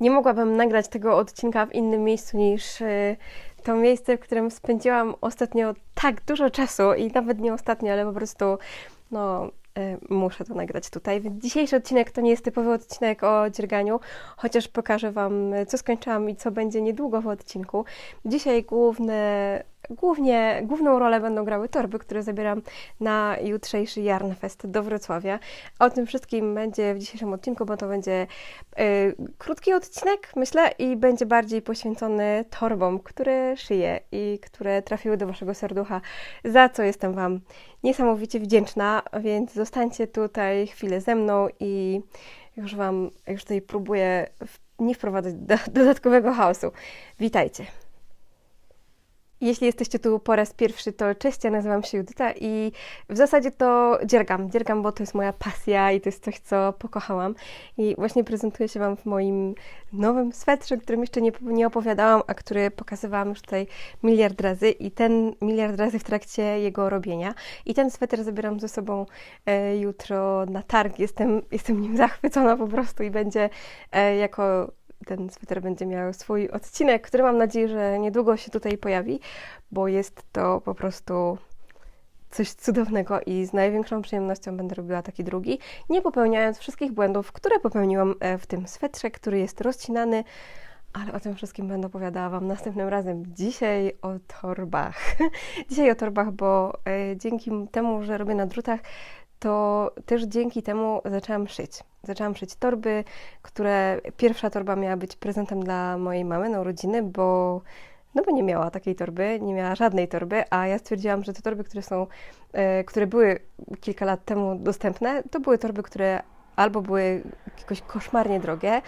Nie mogłabym nagrać tego odcinka w innym miejscu niż e, to miejsce, w którym spędziłam ostatnio tak dużo czasu i nawet nie ostatnio, ale po prostu no, e, muszę to nagrać tutaj. Więc dzisiejszy odcinek to nie jest typowy odcinek o dzierganiu, chociaż pokażę Wam, co skończyłam i co będzie niedługo w odcinku. Dzisiaj główne, głównie, główną rolę będą grały torby, które zabieram na jutrzejszy Jarnfest do Wrocławia. O tym wszystkim będzie w dzisiejszym odcinku, bo to będzie e, krótki odcinek, myślę, i będzie bardziej poświęcony torbom, które szyję i które trafiły do Waszego serducha, za co jestem Wam niesamowicie wdzięczna, więc zostańcie tutaj chwilę ze mną i już Wam, już tutaj próbuję nie wprowadzać do, dodatkowego chaosu. Witajcie. Jeśli jesteście tu po raz pierwszy, to cześć, ja nazywam się Judyta i w zasadzie to dziergam. Dziergam, bo to jest moja pasja i to jest coś, co pokochałam. I właśnie prezentuję się Wam w moim nowym swetrze, o którym jeszcze nie, nie opowiadałam, a który pokazywałam już tutaj miliard razy i ten miliard razy w trakcie jego robienia. I ten sweter zabieram ze sobą e, jutro na targ. Jestem, jestem nim zachwycona po prostu i będzie e, jako ten sweter będzie miał swój odcinek, który mam nadzieję, że niedługo się tutaj pojawi, bo jest to po prostu coś cudownego i z największą przyjemnością będę robiła taki drugi, nie popełniając wszystkich błędów, które popełniłam e, w tym swetrze, który jest rozcinany, ale o tym wszystkim będę opowiadała Wam następnym razem. Dzisiaj o torbach. Dzisiaj o torbach, bo e, dzięki temu, że robię na drutach, to też dzięki temu zaczęłam szyć. Zaczęłam szyć torby, które pierwsza torba miała być prezentem dla mojej mamy na urodziny, bo no bo nie miała takiej torby, nie miała żadnej torby, a ja stwierdziłam, że te torby, które są, e, które były kilka lat temu dostępne, to były torby, które albo były jakoś koszmarnie drogie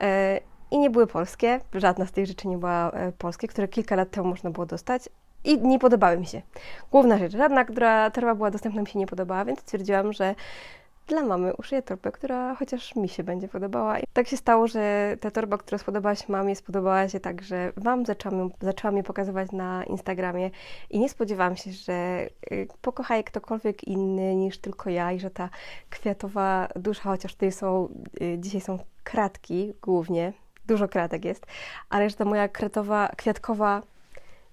e, i nie były polskie, żadna z tych rzeczy nie była e, polskie, które kilka lat temu można było dostać i nie podobały mi się. Główna rzecz, żadna, która torba była dostępna mi się nie podobała, więc stwierdziłam, że dla mamy uszyję torbę, która chociaż mi się będzie podobała. I tak się stało, że ta torba, która spodobała się mamie, spodobała się tak, że Wam zaczęłam, zaczęłam je pokazywać na Instagramie i nie spodziewałam się, że y, pokocha je ktokolwiek inny niż tylko ja i że ta kwiatowa dusza, chociaż tutaj są, y, dzisiaj są kratki głównie, dużo kratek jest, ale że ta moja kretowa, kwiatkowa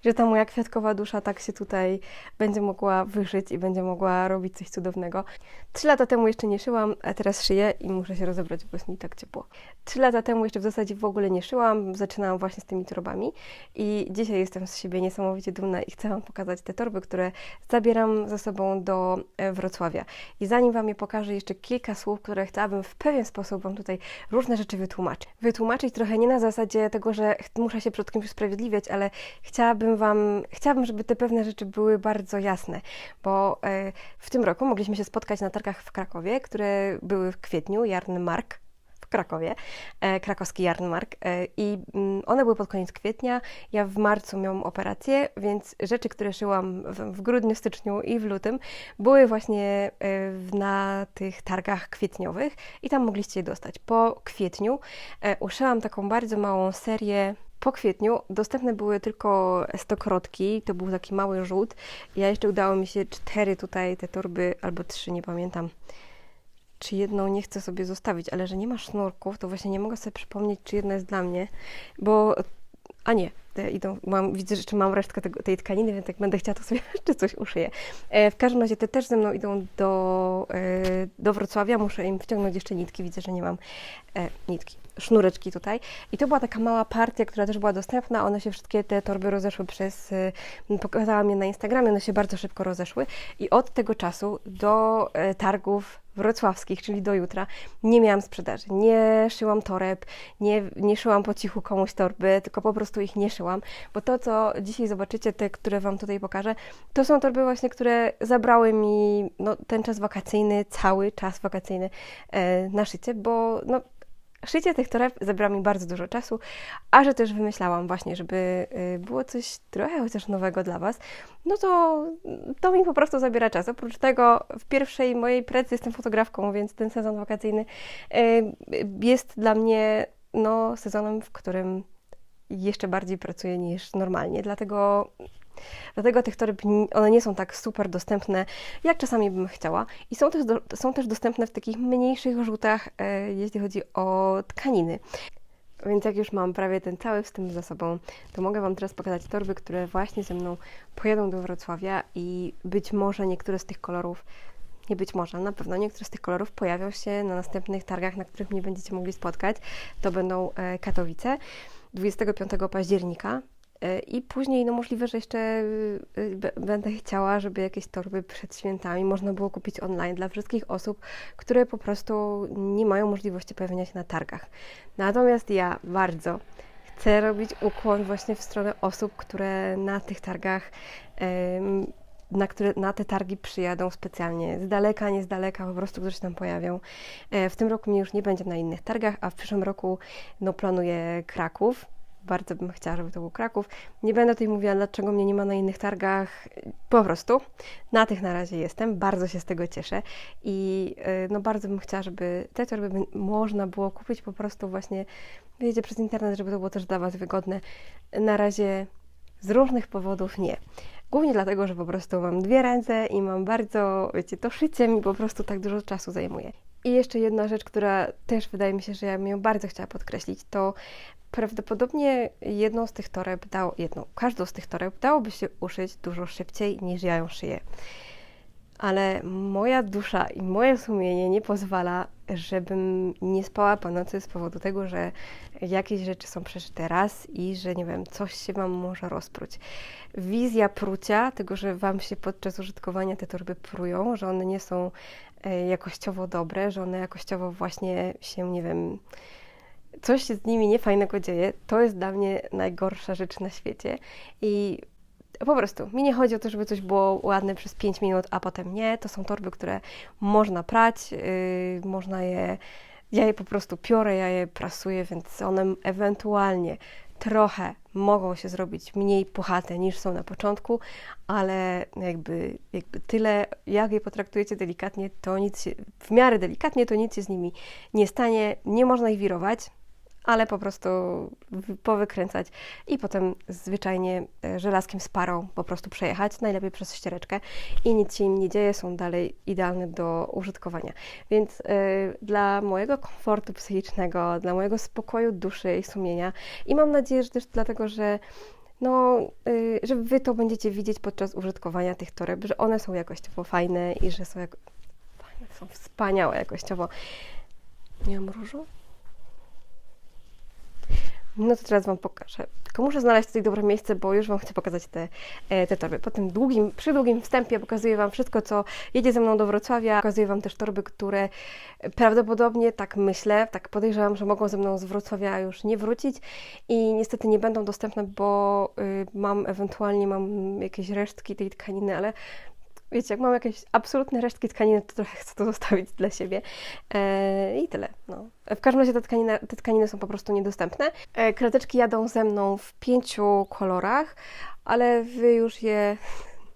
że ta moja kwiatkowa dusza tak się tutaj będzie mogła wyżyć i będzie mogła robić coś cudownego. Trzy lata temu jeszcze nie szyłam, a teraz szyję i muszę się rozebrać, bo jest mi tak ciepło. Trzy lata temu jeszcze w zasadzie w ogóle nie szyłam, zaczynałam właśnie z tymi torbami i dzisiaj jestem z siebie niesamowicie dumna i chcę Wam pokazać te torby, które zabieram ze sobą do e, Wrocławia. I zanim Wam je pokażę, jeszcze kilka słów, które chciałabym w pewien sposób Wam tutaj różne rzeczy wytłumaczyć. Wytłumaczyć trochę nie na zasadzie tego, że muszę się przed kimś usprawiedliwiać, ale chciałabym Wam, chciałabym, żeby te pewne rzeczy były bardzo jasne, bo e, w tym roku mogliśmy się spotkać na targach w Krakowie, które były w kwietniu, Jarnmark w Krakowie, e, krakowski Jarnmark e, i mm, one były pod koniec kwietnia. Ja w marcu miałam operację, więc rzeczy, które szyłam w, grudniu, styczniu i w lutym były właśnie na tych targach kwietniowych i tam mogliście je dostać. Po kwietniu uszyłam taką bardzo małą serię po kwietniu dostępne były tylko stokrotki, to był taki mały rzut. Ja jeszcze udało mi się cztery tutaj te torby, albo trzy, nie pamiętam. Czy jedną nie chcę sobie zostawić, ale że nie ma sznurków, to właśnie nie mogę sobie przypomnieć, czy jedna jest dla mnie, bo. A nie, te idą, mam, widzę, że mam resztkę tego, tej tkaniny, więc jak będę chciała, to sobie jeszcze coś uszyję. E, w każdym razie te też ze mną idą do, e, do Wrocławia. Muszę im wciągnąć jeszcze nitki. Widzę, że nie mam e, nitki, sznureczki tutaj. I to była taka mała partia, która też była dostępna. One się wszystkie te torby rozeszły przez. e, Pokazałam je na Instagramie, one się bardzo szybko rozeszły. I od tego czasu do e, targów wrocławskich, czyli do jutra, nie miałam sprzedaży. Nie szyłam toreb, nie, nie szyłam po cichu komuś torby, tylko po prostu ich nie szyłam, bo to, co dzisiaj zobaczycie, te, które Wam tutaj pokażę, to są torby właśnie, które zabrały mi no, ten czas wakacyjny, cały czas wakacyjny e, na szycie, bo no, Szycie tych toreb zabrało mi bardzo dużo czasu, a że też wymyślałam właśnie, żeby y, było coś trochę chociaż nowego dla Was, no to to mi po prostu zabiera czas. Oprócz tego w pierwszej mojej pracy jestem fotografką, więc ten sezon wakacyjny y, jest dla mnie no, sezonem, w którym jeszcze bardziej pracuję niż normalnie, dlatego Dlatego tych toreb one nie są tak super dostępne, jak czasami bym chciała. I są też, do, są też dostępne w takich mniejszych rzutach, e, jeśli chodzi o tkaniny. Więc jak już mam prawie ten cały wstęp za sobą, to mogę Wam teraz pokazać torby, które właśnie ze mną pojadą do Wrocławia i być może niektóre z tych kolorów, nie być może, na pewno niektóre z tych kolorów pojawią się na następnych targach, na których mnie będziecie mogli spotkać. To będą e, Katowice 25 października. E, I później, no możliwe, że jeszcze y, b- będę chciała, żeby jakieś torby przed świętami można było kupić online dla wszystkich osób, które po prostu nie mają możliwości pojawienia się na targach. Natomiast ja bardzo chcę robić ukłon właśnie w stronę osób, które na tych targach, na, które, na te targi przyjadą specjalnie, z daleka, nie z daleka, po prostu, którzy się tam pojawią. E, W tym roku mnie już nie będzie na innych targach, a w przyszłym roku no, planuję Kraków. Bardzo bym chciała, żeby to był Kraków. Nie będę tutaj mówiła, dlaczego mnie nie ma na innych targach. Po prostu na tych na razie jestem. Bardzo się z tego cieszę i y, no, bardzo bym chciała, żeby te torby by można było kupić po prostu właśnie, wiecie, przez internet, żeby to było też dla Was wygodne. Na razie z różnych powodów nie. Głównie dlatego, że po prostu mam dwie ręce i mam bardzo, wiecie, to szycie mi po prostu tak dużo czasu zajmuje. I jeszcze jedna rzecz, która też wydaje mi się, że ja bym ją bardzo chciała podkreślić, to prawdopodobnie jedną z tych toreb, dało, jedną, każdą z tych toreb dałoby się uszyć dużo szybciej niż ja ją szyję. Ale moja dusza i moje sumienie nie pozwala, żebym nie spała po nocy z powodu tego, że jakieś rzeczy są przeszyte raz i że nie wiem, coś się Wam może rozpróć. Wizja prucia, tego, że Wam się podczas użytkowania te torby prują, że one nie są e, jakościowo dobre, że one jakościowo właśnie się, nie wiem, coś się z nimi niefajnego dzieje, to jest dla mnie najgorsza rzecz na świecie. I po prostu mi nie chodzi o to, żeby coś było ładne przez 5 minut, a potem nie. To są torby, które można prać, yy, można je. Ja je po prostu piorę, ja je prasuję, więc one ewentualnie trochę mogą się zrobić mniej puchate niż są na początku, ale jakby, jakby tyle, jak je potraktujecie delikatnie, to nic się, w miarę delikatnie, to nic się z nimi nie stanie. Nie można ich wirować, ale po prostu powykręcać i potem zwyczajnie e, żelazkiem z parą po prostu przejechać, najlepiej przez ściereczkę i nic się im nie dzieje, są dalej idealne do użytkowania. Więc y, dla mojego komfortu psychicznego, dla mojego spokoju duszy i sumienia i mam nadzieję, że też dlatego, że no, y, że Wy to będziecie widzieć podczas użytkowania tych toreb, że one są jakościowo fajne i że są, jako... fajne, są wspaniałe jakościowo. Nie mam różu? No to teraz Wam pokażę. Tylko muszę znaleźć tutaj dobre miejsce, bo już Wam chcę pokazać te, e, te torby. Po tym długim, przy długim wstępie pokazuję Wam wszystko, co jedzie ze mną do Wrocławia. Pokazuję Wam też torby, które prawdopodobnie, tak myślę, tak podejrzewam, że mogą ze mną z Wrocławia już nie wrócić i niestety nie będą dostępne, bo y, mam ewentualnie mam jakieś resztki tej tkaniny, ale wiecie, jak mam jakieś absolutne resztki tkaniny, to trochę chcę to zostawić dla siebie. E, I tyle. No. W każdym razie te tkaniny, te tkaniny są po prostu niedostępne. E, krateczki jadą ze mną w pięciu kolorach, ale wy już je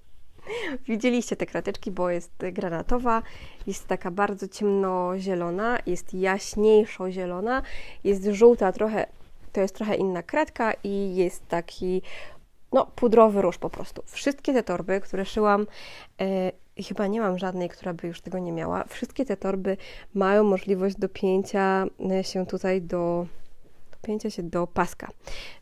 widzieliście te krateczki, bo jest granatowa, jest taka bardzo ciemnozielona, jest jaśniejszo zielona, jest żółta trochę, to jest trochę inna kratka i jest taki no, pudrowy róż po prostu. Wszystkie te torby, które szyłam, e, chyba nie mam żadnej, która by już tego nie miała. Wszystkie te torby mają możliwość dopięcia e, się tutaj do dopięcia się do paska.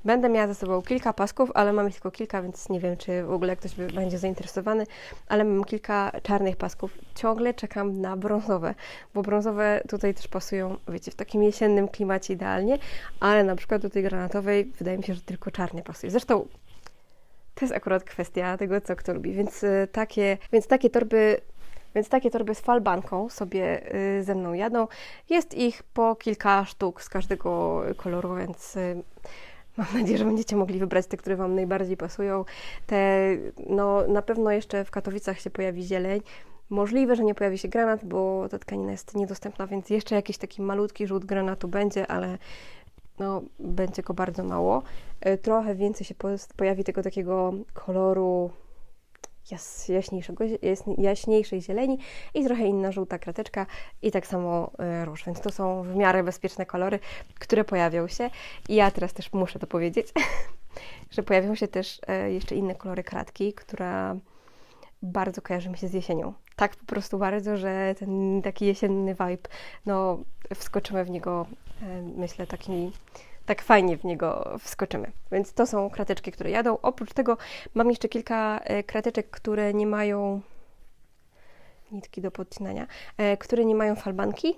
Będę miała ze sobą kilka pasków, ale mam ich tylko kilka, więc nie wiem, czy w ogóle ktoś będzie zainteresowany, ale mam kilka czarnych pasków. Ciągle czekam na brązowe, bo brązowe tutaj też pasują, wiecie, w takim jesiennym klimacie idealnie, ale na przykład do tej granatowej wydaje mi się, że tylko czarny pasuje. Zresztą to jest akurat kwestia tego, co kto lubi, więc y, takie, więc takie torby więc takie torby z falbanką sobie y, ze mną jadą. Jest ich po kilka sztuk z każdego koloru, więc y, mam nadzieję, że będziecie mogli wybrać te, które Wam najbardziej pasują. Te, no na pewno jeszcze w Katowicach się pojawi zieleń. Możliwe, że nie pojawi się granat, bo ta tkanina jest niedostępna, więc jeszcze jakiś taki malutki rzut granatu będzie, ale no, będzie go bardzo mało. Y, Trochę więcej się po- pojawi tego takiego koloru jaśniejszego, jaśniejszej zieleni i trochę inna żółta krateczka i tak samo y, róż, więc to są w miarę bezpieczne kolory, które pojawią się i ja teraz też muszę to powiedzieć, że pojawią się też y, jeszcze inne kolory kratki, która bardzo kojarzy mi się z jesienią. Tak po prostu bardzo, że ten taki jesienny vibe, no wskoczymy w niego, myślę, takimi tak fajnie w niego wskoczymy. Więc to są krateczki, które jadą. Oprócz tego mam jeszcze kilka e, krateczek, które nie mają nitki do podcinania, e, które nie mają falbanki,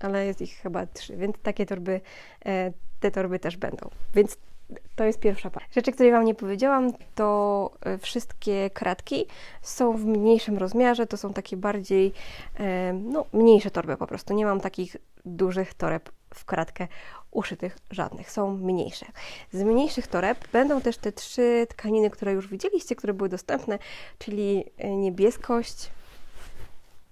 ale jest ich chyba trzy, więc takie torby, e, te torby też będą. Więc to jest pierwsza para. Rzeczy, które Wam nie powiedziałam, to e, wszystkie kratki są w mniejszym rozmiarze, to są takie bardziej, e, no, mniejsze torby po prostu. Nie mam takich dużych toreb w kratkę uszytych żadnych, są mniejsze. Z mniejszych toreb będą też te trzy tkaniny, które już widzieliście, które były dostępne, czyli e, niebieskość,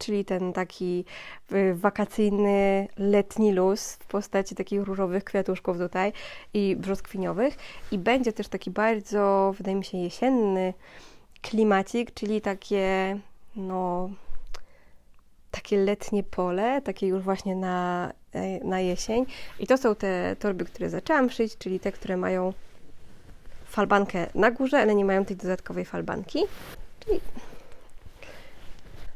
czyli ten taki y, wakacyjny, letni luz w postaci takich różowych kwiatuszków tutaj i brzoskwiniowych. I będzie też taki bardzo, wydaje mi się, jesienny klimacik, czyli takie, no, takie letnie pole, takie już właśnie na, e, na jesień. I to są te torby, które zaczęłam szyć, czyli te, które mają falbankę na górze, ale nie mają tej dodatkowej falbanki. Czyli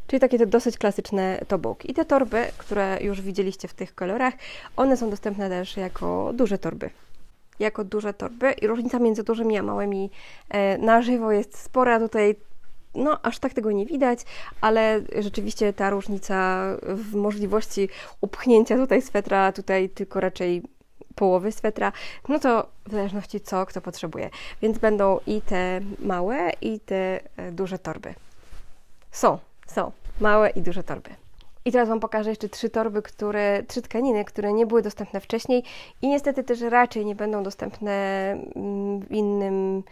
Czyli takie to dosyć klasyczne tobołki. I te torby, które już widzieliście w tych kolorach, one są dostępne też jako duże torby. Jako duże torby i różnica między dużymi a małymi e, na żywo jest spora. Tutaj no, aż tak tego nie widać, ale rzeczywiście ta różnica w możliwości upchnięcia tutaj swetra, tutaj tylko raczej połowy swetra, no to w zależności co kto potrzebuje. Więc będą i te małe, i te e, duże torby. Są są małe i duże torby. I teraz Wam pokażę jeszcze trzy torby, które, trzy tkaniny, które nie były dostępne wcześniej i niestety też raczej nie będą dostępne mm, w innym,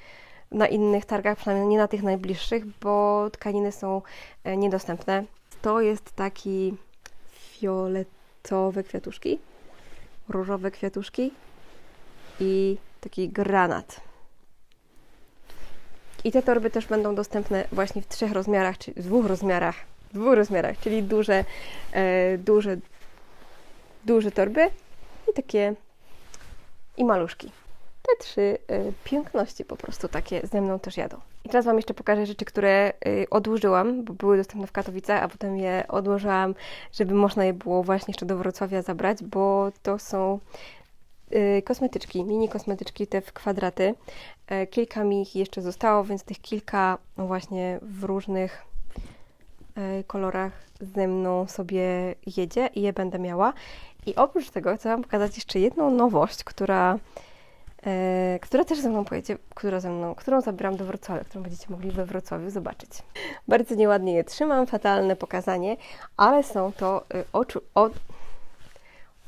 na innych targach, przynajmniej nie na tych najbliższych, bo tkaniny są e, niedostępne. To jest taki fioletowe kwiatuszki, różowe kwiatuszki i taki granat. I te torby też będą dostępne właśnie w trzech rozmiarach, czy w dwóch rozmiarach, dwóch rozmiarach, czyli duże, e, duże, duże torby i takie i maluszki. Te trzy e, piękności po prostu takie ze mną też jadą. I teraz Wam jeszcze pokażę rzeczy, które e, odłożyłam, bo były dostępne w Katowicach, a potem je odłożyłam, żeby można je było właśnie jeszcze do Wrocławia zabrać, bo to są Y, kosmetyczki, mini kosmetyczki te w kwadraty. E, kilka mi ich jeszcze zostało, więc tych kilka właśnie w różnych e, kolorach ze mną sobie jedzie i je będę miała. I oprócz tego chcę Wam pokazać jeszcze jedną nowość, która, e, która też ze mną pojedzie, która ze mną, którą zabieram do Wrocławia, którą będziecie mogli we Wrocławiu zobaczyć. Bardzo nieładnie je trzymam, fatalne pokazanie, ale są to y, oczu, o,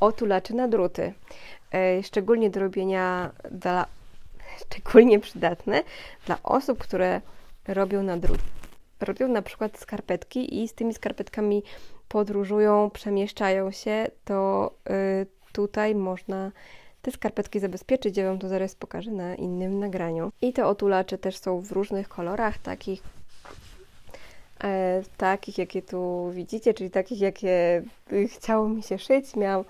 otulacze na druty. E, szczególnie do robienia dla, szczególnie przydatne dla osób, które robią na drut. Robią na przykład skarpetki i z tymi skarpetkami podróżują, przemieszczają się, to y, tutaj można te skarpetki zabezpieczyć. Ja Wam to zaraz pokażę na innym nagraniu. I te otulacze też są w różnych kolorach, takich e, takich, jakie tu widzicie, czyli takich, jakie chciało mi się szyć. Miałam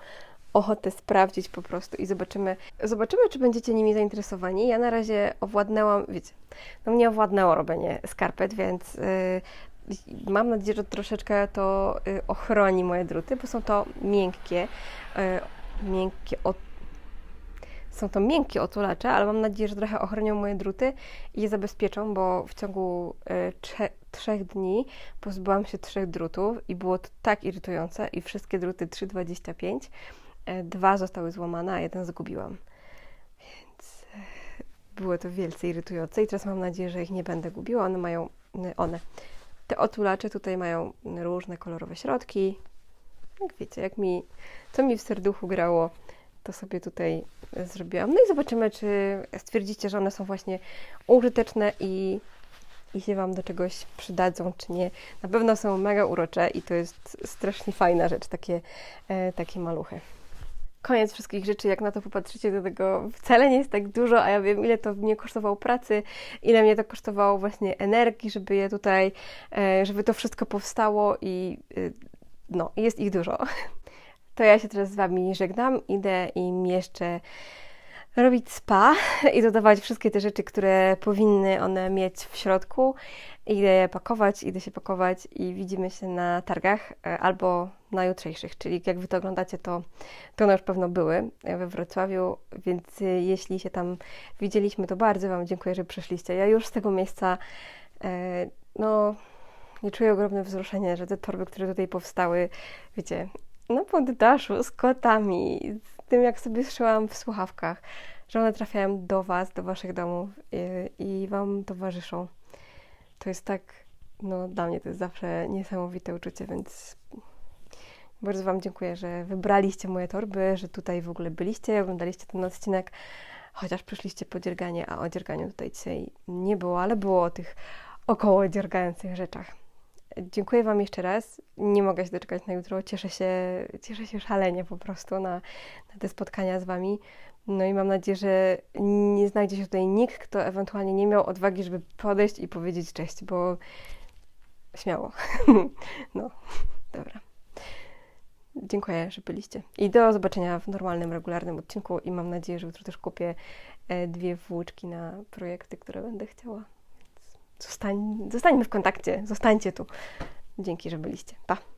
ochotę sprawdzić po prostu i zobaczymy, zobaczymy, czy będziecie nimi zainteresowani. Ja na razie owładnęłam, wiecie, no mnie owładnęło robienie skarpet, więc yy, mam nadzieję, że troszeczkę to yy, ochroni moje druty, bo są to miękkie, yy, miękkie od są to miękkie otulacze, ale mam nadzieję, że trochę ochronią moje druty i je zabezpieczą, bo w ciągu y, trzech dni pozbyłam się trzech drutów i było to tak irytujące i wszystkie druty 3,25 E, dwa zostały złamane, a jeden zgubiłam. Więc e, było to wielce irytujące i teraz mam nadzieję, że ich nie będę gubiła. One mają, one, te otulacze tutaj mają różne kolorowe środki. Jak wiecie, jak mi, co mi w serduchu grało, to sobie tutaj zrobiłam. No i zobaczymy, czy stwierdzicie, że one są właśnie użyteczne i, i się Wam do czegoś przydadzą, czy nie. Na pewno są mega urocze i to jest strasznie fajna rzecz, takie, e, takie maluchy koniec wszystkich rzeczy, jak na to popatrzycie, do tego wcale nie jest tak dużo, a ja wiem, ile to mnie kosztowało pracy, ile mnie to kosztowało właśnie energii, żeby je tutaj, e, żeby to wszystko powstało i y, no, jest ich dużo. To ja się teraz z Wami żegnam, idę im jeszcze robić spa i dodawać wszystkie te rzeczy, które powinny one mieć w środku. Idę je pakować, idę się pakować i widzimy się na targach e, albo na jutrzejszych, czyli jak Wy to oglądacie, to, to one już pewno były we Wrocławiu, więc e, jeśli się tam widzieliśmy, to bardzo Wam dziękuję, że przyszliście. Ja już z tego miejsca, e, no, nie czuję ogromne wzruszenie, że te torby, które tutaj powstały, wiecie, na poddaszu z kotami, z tym jak sobie szyłam w słuchawkach, że one trafiają do Was, do Waszych domów i, i Wam towarzyszą. To jest tak, no dla mnie to jest zawsze niesamowite uczucie, więc bardzo Wam dziękuję, że wybraliście moje torby, że tutaj w ogóle byliście, oglądaliście ten odcinek, chociaż przyszliście po dzierganie, a o dzierganiu tutaj dzisiaj nie było, ale było o tych około dziergających rzeczach. Dziękuję Wam jeszcze raz. Nie mogę się doczekać na jutro. Cieszę się, cieszę się szalenie po prostu na, na te spotkania z Wami. No i mam nadzieję, że nie znajdzie się tutaj nikt, kto ewentualnie nie miał odwagi, żeby podejść i powiedzieć cześć, bo śmiało. no, dobra. Dziękuję, że byliście. I do zobaczenia w normalnym, regularnym odcinku. I mam nadzieję, że jutro też kupię e, dwie włóczki na projekty, które będę chciała. Zostań, zostańmy w kontakcie. Zostańcie tu. Dzięki, że byliście. Pa!